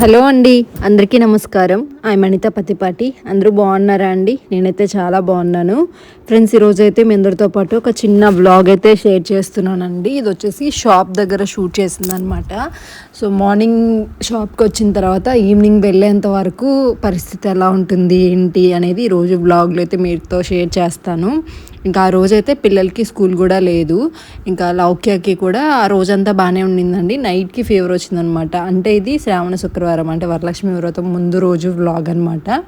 Hello అండి అందరికీ నమస్కారం. ఐ అనిత పతిపాటి అందరూ బాగున్నారా అండి? నేనైతే చాలా బాగున్నాను. ఫ్రెండ్స్ ఈరోజు అయితే మీ అందరితో పాటు ఒక చిన్న వ్లాగ్ అయితే షేర్ చేస్తున్నానండి. ఇది వచ్చేసి షాప్ దగ్గర షూట్ చేసిందనమాట సో మార్నింగ్ షాప్కి వచ్చిన తర్వాత ఈవినింగ్ వెళ్ళేంత వరకు పరిస్థితి ఎలా ఉంటుంది ఏంటి అనేది ఈరోజు బ్లాగ్లో అయితే మీతో షేర్ చేస్తాను. ఇంకా ఆ రోజైతే పిల్లలకి స్కూల్ కూడా లేదు. ఇంకా లౌక్యకి కూడా ఆ రోజంతా బాగానే ఉండిందండి. నైట్కి ఫీవర్ వచ్చిందనమాట అంటే ఇది శ్రావణ శుక్రవారం అంటే వరలక్ష్మి వ్రతం ముందు రోజు వ్లాగ్ అనమాట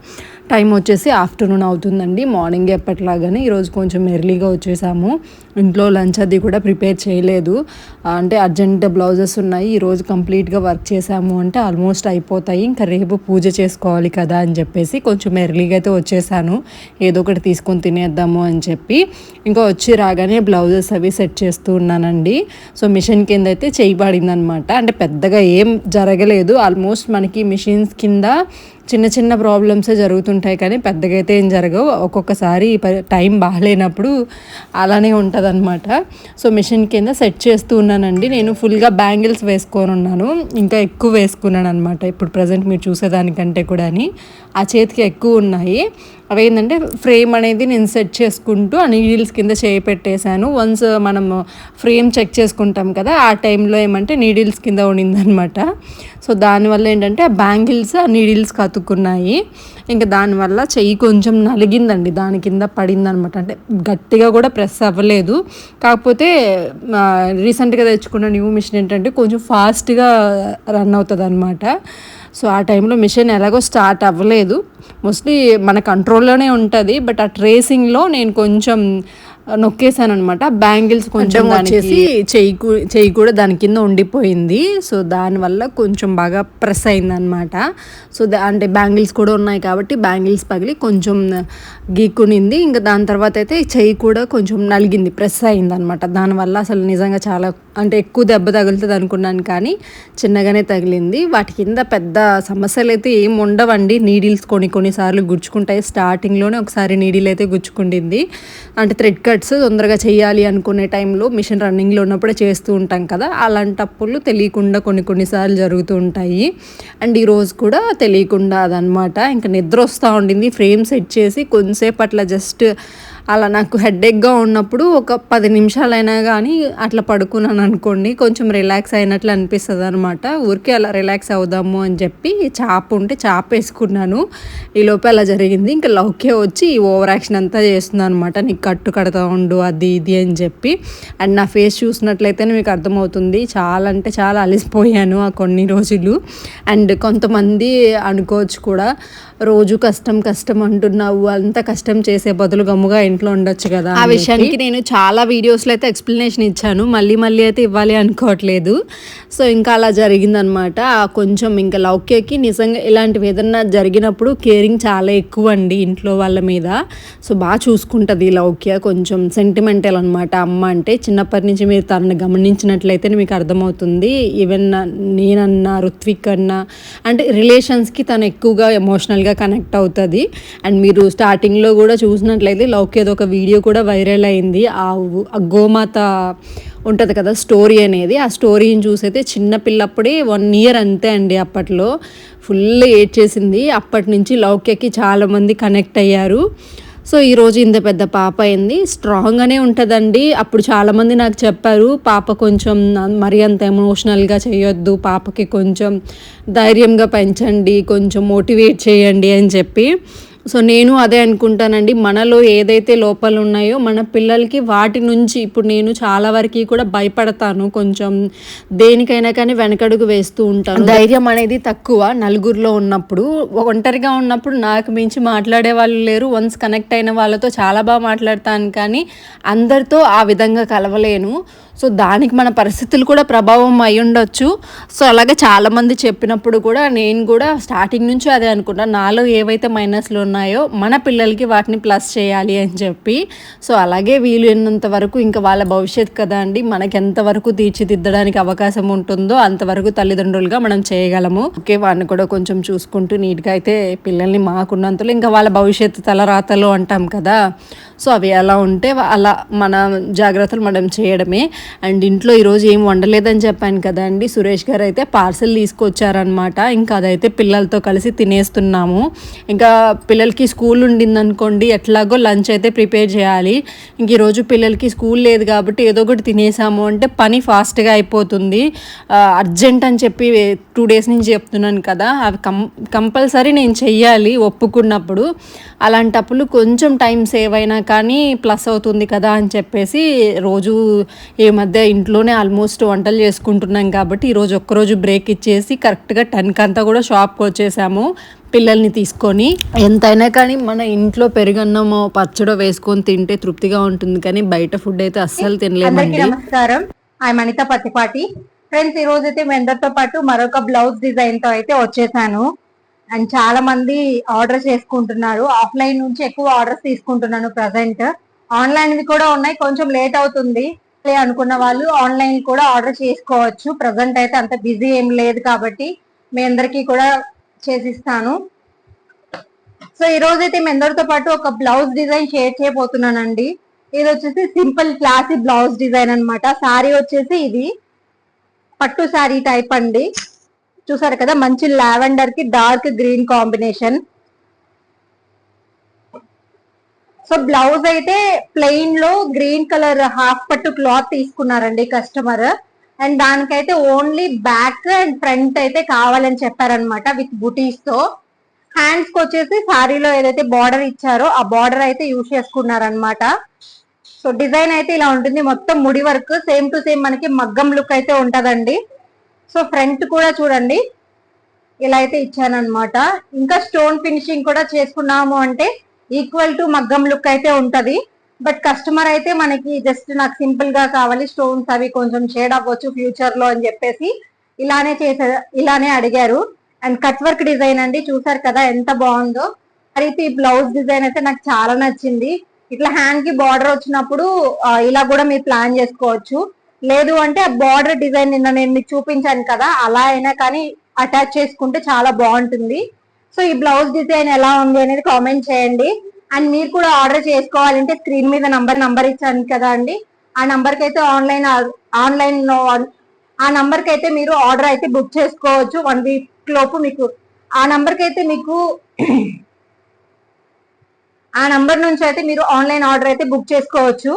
టైం వచ్చేసి ఆఫ్టర్నూన్ అవుతుందండి. మార్నింగ్ ఎప్పటిలాగానే ఈరోజు కొంచెం ఎర్లీగా వచ్చేసాము. ఇంట్లో లంచ్ అది కూడా ప్రిపేర్ చేయలేదు. అంటే అర్జెంట్ బ్లౌజెస్ ఉన్నాయి. ఈరోజు కంప్లీట్గా వర్క్ చేసాము అంటే ఆల్మోస్ట్ అయిపోతాయి. ఇంకా రేపు పూజ చేసుకోవాలి కదా అని చెప్పేసి కొంచెం ఎర్లీగా అయితే వచ్చేసాను. ఏదో ఒకటి తీసుకొని తినేద్దాము అని చెప్పి. ఇంకా వచ్చి రాగానే బ్లౌజెస్ అవి సెట్ చేస్తూ ఉన్నానండి. సో మిషన్ కింద అయితే చేయబడింది అనమాట అంటే పెద్దగా ఏం జరగలేదు. ఆల్మోస్ట్ మనకి మిషన్స్ కింద చిన్న చిన్న ప్రాబ్లమ్సే జరుగుతుంటాయి కానీ పెద్దగా అయితే ఏం జరగవు. ఒక్కొక్కసారి టైం బాగాలేనప్పుడు అలానే ఉంటుంది అనమాట సో మిషన్ కింద సెట్ చేస్తూ ఉన్నానండి. నేను ఫుల్గా బ్యాంగిల్స్ వేసుకొని ఉన్నాను. ఇంకా ఎక్కువ వేసుకున్నాను అనమాట ఇప్పుడు ప్రజెంట్ మీరు చూసేదానికంటే కూడా ఆ చేతికి ఎక్కువ ఉన్నాయి. అవి ఏంటంటే ఫ్రేమ్ అనేది నేను సెట్ చేసుకుంటూ ఆ నీడిల్స్ కింద చేయి పెట్టేశాను వన్స్ మనం ఫ్రేమ్ చెక్ చేసుకుంటాం కదా ఆ టైంలో ఏమంటే నీడిల్స్ కింద ఉండిందనమాట సో దానివల్ల ఏంటంటే ఆ బ్యాంగిల్స్ ఆ నీడిల్స్కి కతుక్కున్నాయి. ఇంకా దానివల్ల చెయ్యి కొంచెం నలిగిందండి దాని కింద పడిందనమాట అంటే గట్టిగా కూడా ప్రెస్ అవ్వలేదు. కాకపోతే రీసెంట్గా తెచ్చుకున్న న్యూ మిషన్ ఏంటంటే కొంచెం ఫాస్ట్గా రన్ అవుతుంది అనమాట సో ఆ టైంలో మిషన్ ఎలాగో స్టార్ట్ అవ్వలేదు. మోస్ట్లీ మన కంట్రోల్లోనే ఉంటుంది బట్ ఆ ట్రేసింగ్లో నేను కొంచెం నొక్కేసాను అనమాట బ్యాంగిల్స్ కొంచెం వచ్చేసి చెయ్యి చెయ్యి కూడా దాని కింద ఉండిపోయింది. సో దానివల్ల కొంచెం బాగా ప్రెస్ అయింది అనమాట సో అంటే బ్యాంగిల్స్ కూడా ఉన్నాయి కాబట్టి బ్యాంగిల్స్ పగిలి కొంచెం గీక్కునింది. ఇంకా దాని తర్వాత అయితే చెయ్యి కూడా కొంచెం నలిగింది ప్రెస్ అయింది అనమాట దానివల్ల అసలు నిజంగా చాలా అంటే ఎక్కువ దెబ్బ తగులుతుంది అనుకున్నాను కానీ చిన్నగానే తగిలింది. వాటి కింద పెద్ద సమస్యలు అయితే ఏం ఉండవండి. నీడిల్స్ కొన్ని కొన్నిసార్లు గుచ్చుకుంటాయి. స్టార్టింగ్లోనే ఒకసారి నీడిల్ అయితే గుచ్చుకుంటుంది. అంటే థ్రెడ్ కట్స్ తొందరగా చేయాలి అనుకునే టైంలో మిషన్ రన్నింగ్లో ఉన్నప్పుడే చేస్తూ ఉంటాం కదా. అలాంటప్పుడు తెలియకుండా కొన్ని కొన్నిసార్లు జరుగుతూ ఉంటాయి. అండ్ ఈరోజు కూడా తెలియకుండా అదనమాట. ఇంకా నిద్ర వస్తూ ఉండింది. ఫ్రేమ్ సెట్ చేసి కొంతసేపు అట్లా జస్ట్ అలా నాకు హెడ్ఏక్గా ఉన్నప్పుడు ఒక పది నిమిషాలైనా కానీ అట్లా పడుకున్నాను అనుకోండి కొంచెం రిలాక్స్ అయినట్లు అనిపిస్తుంది అనమాట ఊరికే అలా రిలాక్స్ అవుదాము అని చెప్పి చాప ఉంటే చాప వేసుకున్నాను. ఈ లోపే అలా జరిగింది. ఇంకా లౌకే వచ్చి ఈ ఓవర్ యాక్షన్ అంతా చేస్తుంది అనమాట నీకు కట్టు కడతా ఉండు అది ఇది అని చెప్పి. అండ్ నా ఫేస్ చూసినట్లయితేనే మీకు అర్థమవుతుంది. చాలా అంటే చాలా అలసిపోయాను ఆ కొన్ని రోజులు. అండ్ కొంతమంది అనుకోవచ్చు కూడా రోజు కష్టం కష్టం అంటున్నావు. అంత కష్టం చేసే బదులు గమ్ముగా ఇంట్లో ఉండొచ్చు కదా ఆ విషయానికి నేను చాలా వీడియోస్లో అయితే ఎక్స్ప్లెనేషన్ ఇచ్చాను. మళ్ళీ మళ్ళీ అయితే ఇవ్వాలి అనుకోవట్లేదు. సో ఇంకా అలా జరిగిందనమాట కొంచెం ఇంకా లౌక్యకి నిజంగా ఇలాంటివి ఏదన్నా జరిగినప్పుడు కేరింగ్ చాలా ఎక్కువ అండి ఇంట్లో వాళ్ళ మీద. సో బాగా చూసుకుంటుంది లౌక్య. కొంచెం సెంటిమెంటల్ అనమాట అమ్మ అంటే చిన్నప్పటి నుంచి మీరు తనని గమనించినట్లయితే మీకు అర్థమవుతుంది. ఈవెన్ నేనన్నా రుత్విక్ అన్నా అంటే రిలేషన్స్కి తను ఎక్కువగా ఎమోషనల్గా కనెక్ట్ అవుతుంది. అండ్ మీరు స్టార్టింగ్లో కూడా చూసినట్లయితే ఏదో ఒక వీడియో కూడా వైరల్ అయింది. ఆ గోమాత ఉంటుంది కదా స్టోరీ అనేది ఆ స్టోరీని చూసైతే చిన్నపిల్లప్పుడే వన్ ఇయర్ అంతే అండి అప్పట్లో. ఫుల్ ఏడ్ చేసింది అప్పటి నుంచి లౌక్యకి చాలామంది కనెక్ట్ అయ్యారు. సో ఈరోజు ఇంత పెద్ద పాప అయింది. స్ట్రాంగ్గానే ఉంటుందండి. అప్పుడు చాలామంది నాకు చెప్పారు పాప కొంచెం మరి అంత ఎమోషనల్గా చేయొద్దు. పాపకి కొంచెం ధైర్యంగా పెంచండి. కొంచెం మోటివేట్ చేయండి అని చెప్పి. సో నేను అదే అనుకుంటానండి. మనలో ఏదైతే లోపాలు ఉన్నాయో మన పిల్లలకి వాటి నుంచి ఇప్పుడు నేను చాలా వరకు కూడా భయపడతాను. కొంచెం దేనికైనా కానీ వెనకడుగు వేస్తూ ఉంటాను. ధైర్యం అనేది తక్కువ నలుగురిలో ఉన్నప్పుడు. ఒంటరిగా ఉన్నప్పుడు నాకు మించి మాట్లాడే వాళ్ళు లేరు. వన్స్ కనెక్ట్ అయిన వాళ్ళతో చాలా బాగా మాట్లాడతాను కానీ అందరితో ఆ విధంగా కలవలేను. సో దానికి మన పరిస్థితులు కూడా ప్రభావం అయి ఉండొచ్చు. సో అలాగే చాలామంది చెప్పినప్పుడు కూడా నేను కూడా స్టార్టింగ్ నుంచి అదే అనుకుంటాను నాలో ఏవైతే మైనస్లు ఉన్నాయో మన పిల్లలకి వాటిని ప్లస్ చేయాలి అని చెప్పి. సో అలాగే వీలు ఎన్నంత వరకు ఇంకా వాళ్ళ భవిష్యత్ కదా అండి మనకి ఎంతవరకు తీర్చిదిద్దడానికి అవకాశం ఉంటుందో అంతవరకు తల్లిదండ్రులుగా మనం చేయగలము. ఓకే వాడిని కూడా కొంచెం చూసుకుంటూ నీట్గా అయితే పిల్లల్ని మాకున్నంతలో ఇంకా వాళ్ళ భవిష్యత్తు తలరాతలు అంటాం కదా. సో అవి ఎలా ఉంటే అలా మన జాగ్రత్తలు మనం చేయడమే. అండ్ ఇంట్లో ఈరోజు ఏం వండలేదని చెప్పాను కదా అండి సురేష్ గారు అయితే పార్సల్ తీసుకొచ్చారనమాట ఇంకా అదైతే పిల్లలతో కలిసి తినేస్తున్నాము. ఇంకా పిల్లలకి స్కూల్ ఉండిందనుకోండి ఎట్లాగో లంచ్ అయితే ప్రిపేర్ చేయాలి. ఇంక ఈరోజు పిల్లలకి స్కూల్ లేదు కాబట్టి ఏదో ఒకటి తినేసాము అంటే పని ఫాస్ట్గా అయిపోతుంది. అర్జెంట్ అని చెప్పి టూ డేస్ నుంచి చెప్తున్నాను కదా అవి కం కంపల్సరీ నేను చెయ్యాలి ఒప్పుకున్నప్పుడు. అలాంటప్పుడు కొంచెం టైం సేవ్ అయినా కానీ ప్లస్ అవుతుంది కదా అని చెప్పేసి రోజు ఏమైనా మధ్య ఇంట్లోనే ఆల్మోస్ట్ వంటలు చేసుకుంటున్నాం కాబట్టి ఈరోజు ఒక్కరోజు బ్రేక్ ఇచ్చేసి కరెక్ట్గా టెన్కి అంతా కూడా షాప్కి వచ్చేసాము పిల్లల్ని తీసుకొని. ఎంతైనా కానీ మన ఇంట్లో పెరుగన్నమో పచ్చడో వేసుకొని తింటే తృప్తిగా ఉంటుంది కానీ బయట ఫుడ్ అయితే అస్సలు అందరికీ తినలేమండి నమస్కారం. ఐ అనిత పతిపాటి ఫ్రెండ్స్ ఈ రోజు అయితే మీ అందరితో పాటు మరొక బ్లౌజ్ డిజైన్తో అయితే వచ్చేసాను. అండ్ చాలా మంది ఆర్డర్ చేసుకుంటున్నారు. ఆఫ్లైన్ నుంచి ఎక్కువ ఆర్డర్స్ తీసుకుంటున్నాను ప్రజెంట్ ఆన్లైన్ కూడా ఉన్నాయి. కొంచెం లేట్ అవుతుంది. అనుకున్న వాళ్ళు ఆన్లైన్ కూడా ఆర్డర్ చేసుకోవచ్చు. ప్రజెంట్ అయితే అంత బిజీ ఏం లేదు కాబట్టి మీ అందరికీ కూడా చేసిస్తాను. సో ఈ రోజు అయితే మీ అందరితో పాటు ఒక బ్లౌజ్ డిజైన్ షేర్ చేయబోతున్నానండి. ఇది వచ్చేసి సింపుల్ క్లాసీ బ్లౌజ్ డిజైన్ అనమాట శారీ వచ్చేసి ఇది పట్టు శారీ టైప్ అండి. చూసారు కదా మంచి లావెండర్కి dark green combination. So blouse అయితే ప్లెయిన్లో గ్రీన్ కలర్ హాఫ్ పట్టు క్లాత్ తీసుకున్నారండి కస్టమర్. అండ్ దానికైతే ఓన్లీ బ్యాక్ అండ్ ఫ్రంట్ అయితే కావాలని చెప్పారనమాట విత్ బుటీస్తో. హ్యాండ్స్కి వచ్చేసి సారీలో ఏదైతే బార్డర్ ఇచ్చారో ఆ బార్డర్ అయితే యూజ్ చేసుకున్నారనమాట సో డిజైన్ అయితే ఇలా ఉంటుంది. మొత్తం ముడి వర్క్ సేమ్ టు సేమ్ మనకి మగ్గం లుక్ అయితే ఉంటదండి. సో ఫ్రంట్ కూడా చూడండి. ఇలా అయితే ఇచ్చానమాట ఇంకా స్టోన్ ఫినిషింగ్ కూడా చేసుకున్నాము అంటే ఈక్వల్ టు మగ్గం లుక్ అయితే ఉంటది. బట్ కస్టమర్ అయితే మనకి జస్ట్ నాకు సింపుల్గా కావాలి స్టోన్స్ అవి కొంచెం షేడ్ అవ్వచ్చు ఫ్యూచర్లో అని చెప్పేసి ఇలానే చేసే ఇలానే అడిగారు. అండ్ కట్ వర్క్ డిజైన్ అండి చూసారు కదా ఎంత బాగుందో. అయితే ఈ బ్లౌజ్ డిజైన్ అయితే నాకు చాలా నచ్చింది. ఇట్లా హ్యాండ్కి బార్డర్ వచ్చినప్పుడు ఇలా కూడా మీరు ప్లాన్ చేసుకోవచ్చు. లేదు అంటే ఆ బార్డర్ డిజైన్ నిన్న నేను మీకు చూపించాను కదా అలా అయినా కానీ అటాచ్ చేసుకుంటే చాలా బాగుంటుంది. సో ఈ బ్లౌజ్ డిజైన్ ఎలా ఉంది అనేది కామెంట్ చేయండి. అండ్ మీరు కూడా ఆర్డర్ చేసుకోవాలంటే స్క్రీన్ మీద నంబర్ నంబర్ ఇచ్చాను కదా అండి. ఆ నంబర్కి అయితే ఆన్లైన్ ఆన్లైన్ ఆ నంబర్కి అయితే మీరు ఆర్డర్ అయితే బుక్ చేసుకోవచ్చు. వన్ వీక్ లోపు మీకు ఆ నంబర్కి అయితే మీకు ఆ నంబర్ నుంచి అయితే మీరు ఆన్లైన్ ఆర్డర్ అయితే బుక్ చేసుకోవచ్చు.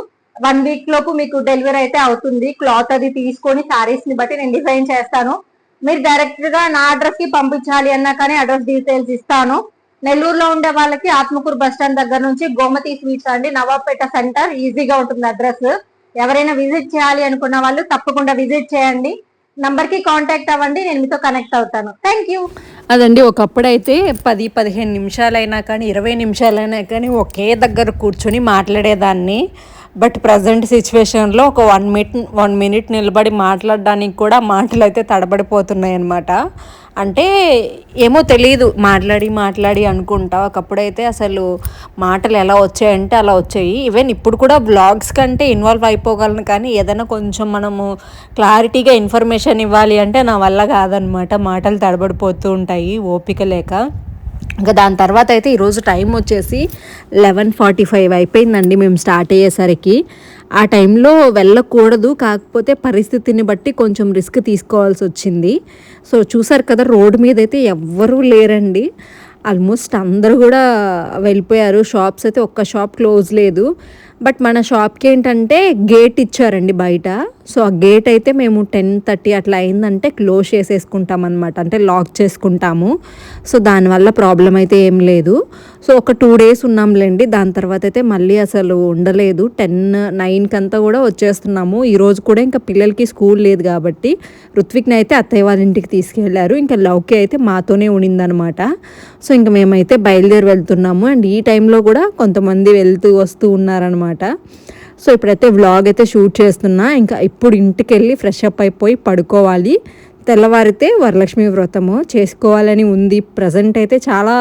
వన్ వీక్ లోపు మీకు డెలివరీ అయితే అవుతుంది. క్లాత్ అది తీసుకొని శారీస్ని బట్టి నేను డిజైన్ చేస్తాను. మీరు డైరెక్ట్గా నా అడ్రస్కి పంపించాలి అన్నా కానీ అడ్రస్ డీటెయిల్స్ ఇస్తాను. నెల్లూరులో ఉండే వాళ్ళకి ఆత్మకూరు బస్ స్టాండ్ దగ్గర నుంచి గోమతి స్వీట్స్ అండి. నవాబ్పేట సెంటర్ ఈజీగా ఉంటుంది అడ్రస్ ఎవరైనా విజిట్ చేయాలి అనుకున్న వాళ్ళు తప్పకుండా విజిట్ చేయండి. నంబర్కి కాంటాక్ట్ అవ్వండి నేను మీతో కనెక్ట్ అవుతాను. థ్యాంక్ యూ అదండి ఒకప్పుడైతే పది పదిహేను నిమిషాలైనా కానీ ఇరవై నిమిషాలైనా కానీ ఒకే దగ్గర కూర్చొని మాట్లాడేదాన్ని. బట్ ప్రజెంట్ సిచ్యువేషన్లో ఒక వన్ మినిట్ వన్ మినిట్ నిలబడి మాట్లాడడానికి కూడా మాటలు అయితే తడబడిపోతున్నాయి అన్నమాట. అంటే ఏమో తెలియదు మాట్లాడి మాట్లాడి అనుకుంటా. ఒకప్పుడైతే అసలు మాటలు ఎలా వచ్చాయంటే అలా వచ్చాయి. ఈవెన్ ఇప్పుడు కూడా బ్లాగ్స్ కంటే ఇన్వాల్వ్ అయిపోగలను కానీ ఏదైనా కొంచెం మనము క్లారిటీగా ఇన్ఫర్మేషన్ ఇవ్వాలి అంటే నా వల్ల కాదనమాట మాటలు తడబడిపోతూ ఉంటాయి ఓపిక లేక. ఇంకా దాని తర్వాత అయితే ఈరోజు టైం వచ్చేసి లెవెన్ ఫార్టీ ఫైవ్ అయిపోయిందండి మేము స్టార్ట్ అయ్యేసరికి. ఆ టైంలో వెళ్ళకూడదు కాకపోతే పరిస్థితిని బట్టి కొంచెం రిస్క్ తీసుకోవాల్సి వచ్చింది. సో చూసారు కదా రోడ్డు మీద అయితే ఎవ్వరూ లేరండి. ఆల్మోస్ట్ అందరూ కూడా వెళ్ళిపోయారు. షాప్స్ అయితే ఒక్క షాప్ క్లోజ్ లేదు. బట్ మన షాప్కి ఏంటంటే గేట్ ఇచ్చారండి బయట. సో ఆ గేట్ అయితే మేము టెన్ థర్టీ అట్లా అయిందంటే క్లోజ్ చేసేసుకుంటాం అనమాట అంటే లాక్ చేసుకుంటాము. సో దానివల్ల ప్రాబ్లం అయితే ఏం లేదు. సో ఒక టూ డేస్ ఉన్నాంలేండి. దాని తర్వాత అయితే మళ్ళీ అసలు ఉండలేదు. టెన్ నైన్కి అంతా కూడా వచ్చేస్తున్నాము. ఈరోజు కూడా ఇంకా పిల్లలకి స్కూల్ లేదు కాబట్టి ఋత్విక్ని అయితే అత్తయ్య వాళ్ళ ఇంటికి తీసుకెళ్ళారు. ఇంకా లౌకి అయితే మాతోనే ఉండిందనమాట సో ఇంకా మేమైతే బయలుదేరి వెళ్తున్నాము. అండ్ ఈ టైంలో కూడా కొంతమంది వెళ్తూ వస్తూ ఉన్నారనమాట సో ఇప్పుడైతే వ్లాగ్ అయితే షూట్ చేస్తున్నా. ఇంకా ఇప్పుడు ఇంటికి వెళ్ళి ఫ్రెష్ అప్ అయిపోయి పడుకోవాలి. తెల్లవారితే వరలక్ష్మి వ్రతము చేసుకోవాలని ఉంది. ప్రజెంట్ అయితే చాలా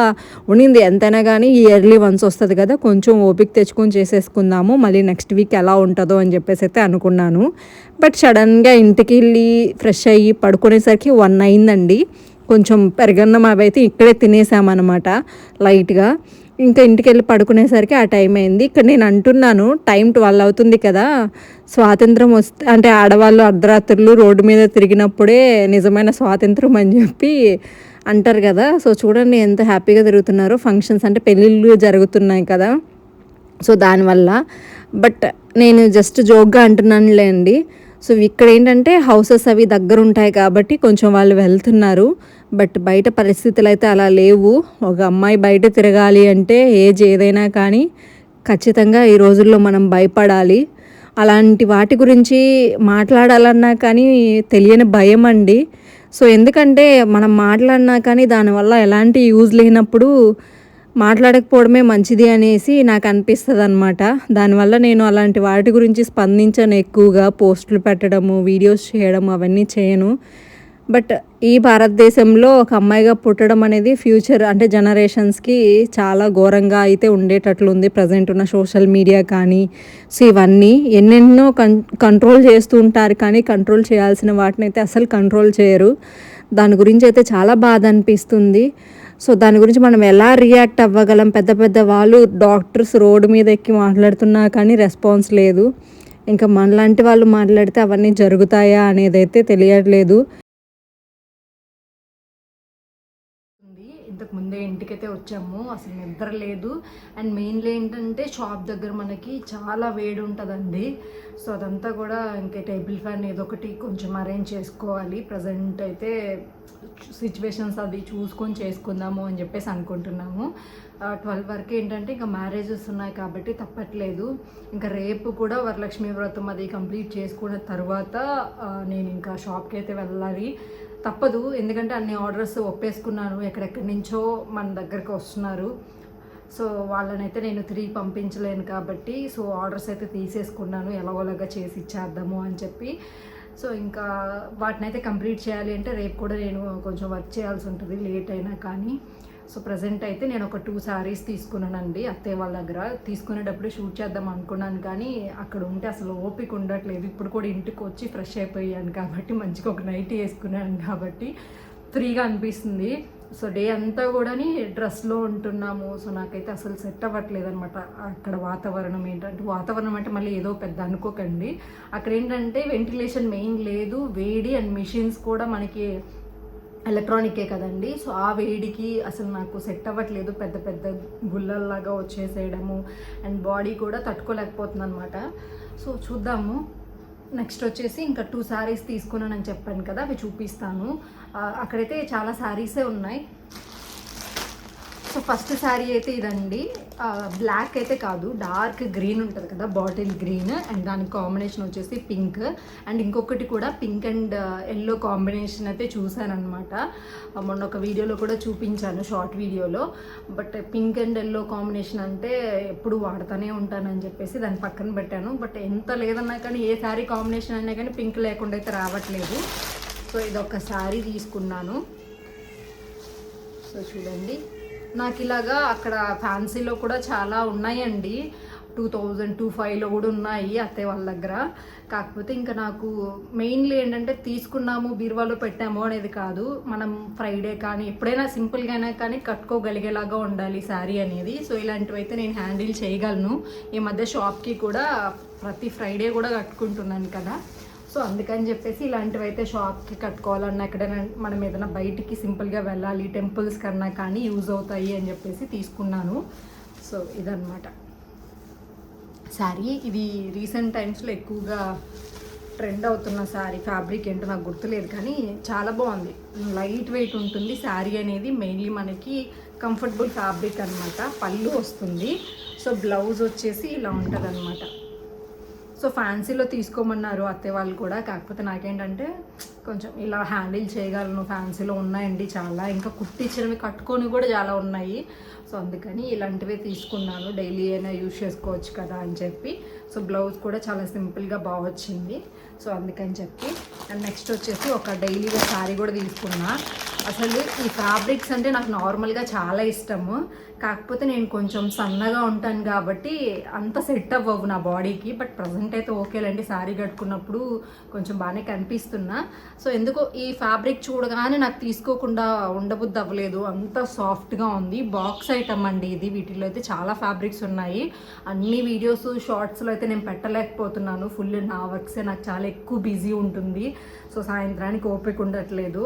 ఉండింది. ఎంతైనా కానీ ఇయర్లీ వన్స్ వస్తుంది కదా కొంచెం ఓపిక తెచ్చుకొని చేసేసుకుందాము. మళ్ళీ నెక్స్ట్ వీక్ ఎలా ఉంటుందో అని చెప్పేసి అయితే అనుకున్నాను. బట్ సడన్గా ఇంటికి వెళ్ళి ఫ్రెష్ అయ్యి పడుకునేసరికి వన్ అయిందండి. కొంచెం పెరగన్నం అవి అయితే ఇక్కడే తినేసామన్నమాట లైట్గా ఇంకా ఇంటికి వెళ్ళి పడుకునేసరికి ఆ టైం అయింది. ఇక్కడ నేను అంటున్నాను టైం ట్వెల్వ్ అవుతుంది కదా స్వాతంత్రం వస్తే అంటే ఆడవాళ్ళు అర్ధరాత్రులు రోడ్డు మీద తిరిగినప్పుడే నిజమైన స్వాతంత్రం అని చెప్పి అంటారు కదా. సో చూడండి ఎంత హ్యాపీగా తిరుగుతున్నారో. ఫంక్షన్స్ అంటే పెళ్ళిళ్ళు జరుగుతున్నాయి కదా. సో దానివల్ల బట్ నేను జస్ట్ జోక్గా అంటున్నానులే అండి సో ఇక్కడ ఏంటంటే హౌసెస్ అవి దగ్గర ఉంటాయి కాబట్టి కొంచెం వాళ్ళు వెళ్తున్నారు. బట్ బయట పరిస్థితులు అయితే అలా లేవు. ఒక అమ్మాయి బయట తిరగాలి అంటే ఏజ్ ఏదైనా కానీ ఖచ్చితంగా ఈ రోజుల్లో మనం భయపడాలి. అలాంటి వాటి గురించి మాట్లాడాలన్నా కానీ తెలియని భయం అండి. సో ఎందుకంటే మనం మాట్లాడినా కానీ దానివల్ల ఎలాంటి యూజ్ లేనప్పుడు మాట్లాడకపోవడమే మంచిది అనేసి నాకు అనిపిస్తుంది అనమాట దానివల్ల నేను అలాంటి వాటి గురించి స్పందించను ఎక్కువగా పోస్టులు పెట్టడము వీడియోస్ చేయడం అవన్నీ చేయను. బట్ ఈ భారతదేశంలో ఒక అమ్మాయిగా పుట్టడం అనేది ఫ్యూచర్ అంటే జనరేషన్స్కి చాలా ఘోరంగా అయితే ఉండేటట్లుంది ప్రజెంట్ ఉన్న సోషల్ మీడియా కానీ సో ఇవన్నీ ఎన్నెన్నో కన్ కంట్రోల్ చేస్తూ ఉంటారు కానీ కంట్రోల్ చేయాల్సిన వాటిని అయితే అసలు కంట్రోల్ చేయరు. దాని గురించి అయితే చాలా బాధ అనిపిస్తుంది. సో దాని గురించి మనం ఎలా రియాక్ట్ అవ్వగలం? పెద్ద పెద్ద వాళ్ళు డాక్టర్స్ రోడ్డు మీద ఎక్కి మాట్లాడుతున్నా కానీ రెస్పాన్స్ లేదు. ఇంకా మనలాంటి వాళ్ళు మాట్లాడితే అవన్నీ జరుగుతాయా అనేది అయితే తెలియట్లేదు. ముందే ఇంటికైతే వచ్చాము. అసలు నిద్ర లేదు. అండ్ మెయిన్లీ ఏంటంటే షాప్ దగ్గర మనకి చాలా వేడి ఉంటుందండి. సో అదంతా కూడా ఇంకా టేబుల్ ఫ్యాన్ ఏదో ఒకటి కొంచెం అరేంజ్ చేసుకోవాలి. ప్రజెంట్ అయితే సిచ్యువేషన్స్ అది చూసుకొని చేసుకుందాము అని చెప్పేసి అనుకుంటున్నాము. ట్వెల్వ్ వరకు ఏంటంటే ఇంకా మ్యారేజెస్ ఉన్నాయి కాబట్టి తప్పట్లేదు. ఇంకా రేపు కూడా వరలక్ష్మి వ్రతం అది కంప్లీట్ చేసుకున్న తర్వాత నేను ఇంకా షాప్కి అయితే వెళ్ళాలి. తప్పదు. ఎందుకంటే అన్ని ఆర్డర్స్ ఒప్పేసుకున్నాను. ఎక్కడెక్కడి నుంచో మన దగ్గరకు వస్తున్నారు. సో వాళ్ళనైతే నేను తిరిగి పంపించలేను కాబట్టి సో ఆర్డర్స్ అయితే తీసేసుకున్నాను. ఎలాగోలాగా చేసి ఇచ్చేద్దాము అని చెప్పి సో ఇంకా వాటిని అయితే కంప్లీట్ చేయాలి అంటే రేపు కూడా నేను కొంచెం వర్క్ చేయాల్సి ఉంటుంది లేట్ అయినా కానీ. సో ప్రజెంట్ అయితే నేను ఒక టూ శారీస్ తీసుకున్నానండి అత్తయ్య వాళ్ళ దగ్గర. తీసుకునేటప్పుడు షూట్ చేద్దాం అనుకున్నాను కానీ అక్కడ ఉంటే అసలు ఓపిక ఉండట్లేదు. ఇప్పుడు కూడా ఇంటికి వచ్చి ఫ్రెష్ అయిపోయాను కాబట్టి మంచిగా ఒక నైట్ వేసుకున్నాను కాబట్టి ఫ్రీగా అనిపిస్తుంది. సో డే అంతా కూడాని డ్రెస్లో ఉంటున్నాము. సో నాకైతే అసలు సెట్ అవ్వట్లేదు అనమాట అక్కడ వాతావరణం ఏంటంటే వాతావరణం అంటే మళ్ళీ ఏదో పెద్ద అనుకోకండి. అక్కడ ఏంటంటే వెంటిలేషన్ మెయిన్ లేదు వేడి అండ్ మిషన్స్ కూడా మనకి ఎలక్ట్రానికే కదండి. సో ఆ వేడికి అసలు నాకు సెట్ అవ్వట్లేదు. పెద్ద పెద్ద గుల్లల్లాగా వచ్చేసేయడము అండ్ బాడీ కూడా తట్టుకోలేకపోతుంది అనమాట సో చూద్దాము. నెక్స్ట్ వచ్చేసి ఇంకా టూ శారీస్ తీసుకున్నానని చెప్పాను కదా అవి చూపిస్తాను. అక్కడైతే చాలా శారీసే ఉన్నాయి. సో ఫస్ట్ శారీ అయితే ఇదండి. బ్లాక్ అయితే కాదు డార్క్ గ్రీన్ ఉంటుంది కదా బాటిల్ గ్రీన్ అండ్ దాని కాంబినేషన్ వచ్చేసి పింక్ అండ్ ఇంకొకటి కూడా పింక్ అండ్ ఎల్లో కాంబినేషన్ అయితే చూశాను మొన్న ఒక వీడియోలో కూడా చూపించాను షార్ట్ వీడియోలో. But pink and yellow combination అంటే ఎప్పుడు వాడుతూనే ఉంటానని చెప్పేసి దాన్ని పక్కన పెట్టాను. బట్ ఎంత లేదన్నా కానీ ఏ శారీ కాంబినేషన్ అయినా కానీ పింక్ లేకుండా అయితే రావట్లేదు. సో ఇది ఒక శారీ తీసుకున్నాను. సో చూడండి. నాకు ఇలాగా అక్కడ ఫ్యాన్సీలో కూడా చాలా ఉన్నాయండి. టూ థౌజండ్ టూ ఫైవ్లో కూడా ఉన్నాయి అత్తయ్య వాళ్ళ దగ్గర. కాకపోతే ఇంకా నాకు మెయిన్లీ ఏంటంటే తీసుకున్నాము బీరువాలో పెట్టాము అనేది కాదు. మనం ఫ్రైడే కానీ ఎప్పుడైనా సింపుల్గా అయినా కానీ కట్టుకోగలిగేలాగా ఉండాలి శారీ అనేది. సో ఇలాంటివి అయితే నేను హ్యాండిల్ చేయగలను. ఈ మధ్య షాప్కి కూడా ప్రతి ఫ్రైడే కూడా కట్టుకుంటున్నాను కదా. సో అందుకని చెప్పేసి ఇలాంటివి అయితే షాప్కి కట్టుకోవాలన్నా ఎక్కడైనా మనం ఏదైనా బయటికి సింపుల్గా వెళ్ళాలి టెంపుల్స్ కన్నా కానీ యూజ్ అవుతాయి అని చెప్పేసి తీసుకున్నాను. సో ఇదన్నమాట. శారీ ఇది రీసెంట్ టైమ్స్లో ఎక్కువగా ట్రెండ్ అవుతున్న శారీ ఫ్యాబ్రిక్ ఏంటో నాకు గుర్తులేదు కానీ చాలా బాగుంది. లైట్ వెయిట్ ఉంటుంది. శారీ అనేది మెయిన్లీ మనకి కంఫర్టబుల్ ఫ్యాబ్రిక్ అన్నమాట. పళ్ళు వస్తుంది. సో బ్లౌజ్ వచ్చేసి ఇలా ఉంటుంది సో ఫ్యాన్సీలో తీసుకోమన్నారు అత్తే వాళ్ళు కూడా. కాకపోతే నాకేంటంటే కొంచెం ఇలా హ్యాండిల్ చేయగలను ఫ్యాన్సీలో ఉన్నాయండి చాలా. ఇంకా కుట్టించినవి కట్టుకొని కూడా చాలా ఉన్నాయి. సో అందుకని ఇలాంటివే తీసుకున్నాను. డైలీ అయినా యూజ్ చేసుకోవచ్చు కదా అని చెప్పి. సో బ్లౌజ్ కూడా చాలా సింపుల్గా బాగా వచ్చింది. సో అందుకని చెప్పి. అండ్ నెక్స్ట్ వచ్చేసి ఒక డైలీగా శారీ కూడా తీసుకున్నా. అసలు ఈ ఫ్యాబ్రిక్స్ అంటే నాకు నార్మల్గా చాలా ఇష్టము. కాకపోతే నేను కొంచెం సన్నగా ఉంటాను కాబట్టి అంత సెట్ అవ్వవు నా బాడీకి. బట్ ప్రజెంట్ అయితే ఓకేలేండి. శారీ కట్టుకున్నప్పుడు కొంచెం బాగానే కనిపిస్తున్నా. సో ఎందుకో ఈ ఫ్యాబ్రిక్ చూడగానే నాకు తీసుకోకుండా ఉండబుద్ధి అవ్వలేదు. అంత సాఫ్ట్గా ఉంది. బాక్స్ ఐటమ్ అండి ఇది. వీటిలో అయితే చాలా ఫ్యాబ్రిక్స్ ఉన్నాయి. అన్ని వీడియోస్ షార్ట్స్లో అయితే నేను పెట్టలేకపోతున్నాను. ఫుల్ నా వర్క్సే నాకు చాలా ఎక్కువ బిజీ ఉంటుంది. సో సాయంత్రానికి ఓపిక ఉండట్లేదు.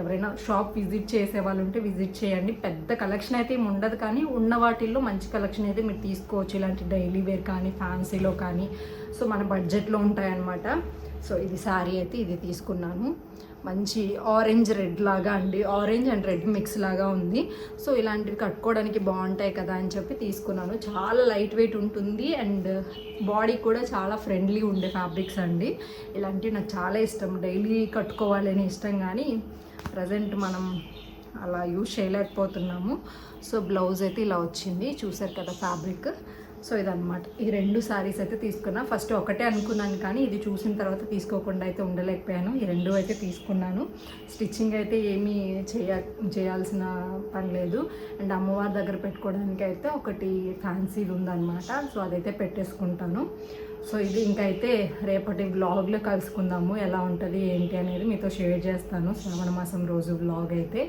ఎవరైనా షాప్ విజిట్ చేసే వాళ్ళు ఉంటే విజిట్ చేయండి. పెద్ద కలెక్షన్ అయితే ఏమి ఉండదు కానీ ఉన్న వాటిల్లో మంచి కలెక్షన్ అయితే మీరు తీసుకోవచ్చు. ఇలాంటి డైలీ వేర్ కానీ ఫ్యాన్సీలో కానీ. సో మన బడ్జెట్లో ఉంటాయన్నమాట. సో ఇది శారీ అయితే ఇది తీసుకున్నాను. మంచి ఆరెంజ్ రెడ్ లాగా అండి. ఆరెంజ్ అండ్ రెడ్ మిక్స్ లాగా ఉంది. సో ఇలాంటివి కట్టుకోవడానికి బాగుంటాయి కదా అని చెప్పి తీసుకున్నాను. చాలా లైట్ వెయిట్ ఉంటుంది అండ్ బాడీ కూడా చాలా ఫ్రెండ్లీ ఉండే ఫ్యాబ్రిక్స్ అండి. ఇలాంటివి నాకు చాలా ఇష్టం. డైలీ కట్టుకోవాలని ఇష్టం కానీ ప్రజెంట్ మనం అలా యూజ్ చేయలేకపోతున్నాము. సో బ్లౌజ్ అయితే ఇలా వచ్చింది. చూసారు కదా ఫ్యాబ్రిక్ సో ఇదన్నమాట. ఈ రెండు శారీస్ అయితే తీసుకున్నా. ఫస్ట్ ఒకటే అనుకున్నాను కానీ ఇది చూసిన తర్వాత తీసుకోకుండా అయితే ఉండలేకపోయాను. ఈ రెండు అయితే తీసుకున్నాను. స్టిచ్చింగ్ అయితే ఏమీ చేయ చేయాల్సిన పని లేదు. అండ్ అమ్మవారి దగ్గర పెట్టుకోవడానికి అయితే ఒకటి ఫ్యాన్సీది ఉందన్నమాట. సో అదైతే పెట్టేసుకుంటాను. సో ఇది ఇంకైతే రేపటి వ్లాగ్లో కలుసుకుందాము. ఎలా ఉంటుంది ఏంటి అనేది మీతో షేర్ చేస్తాను. శ్రావణ మాసం రోజు వ్లాగ్ అయితే.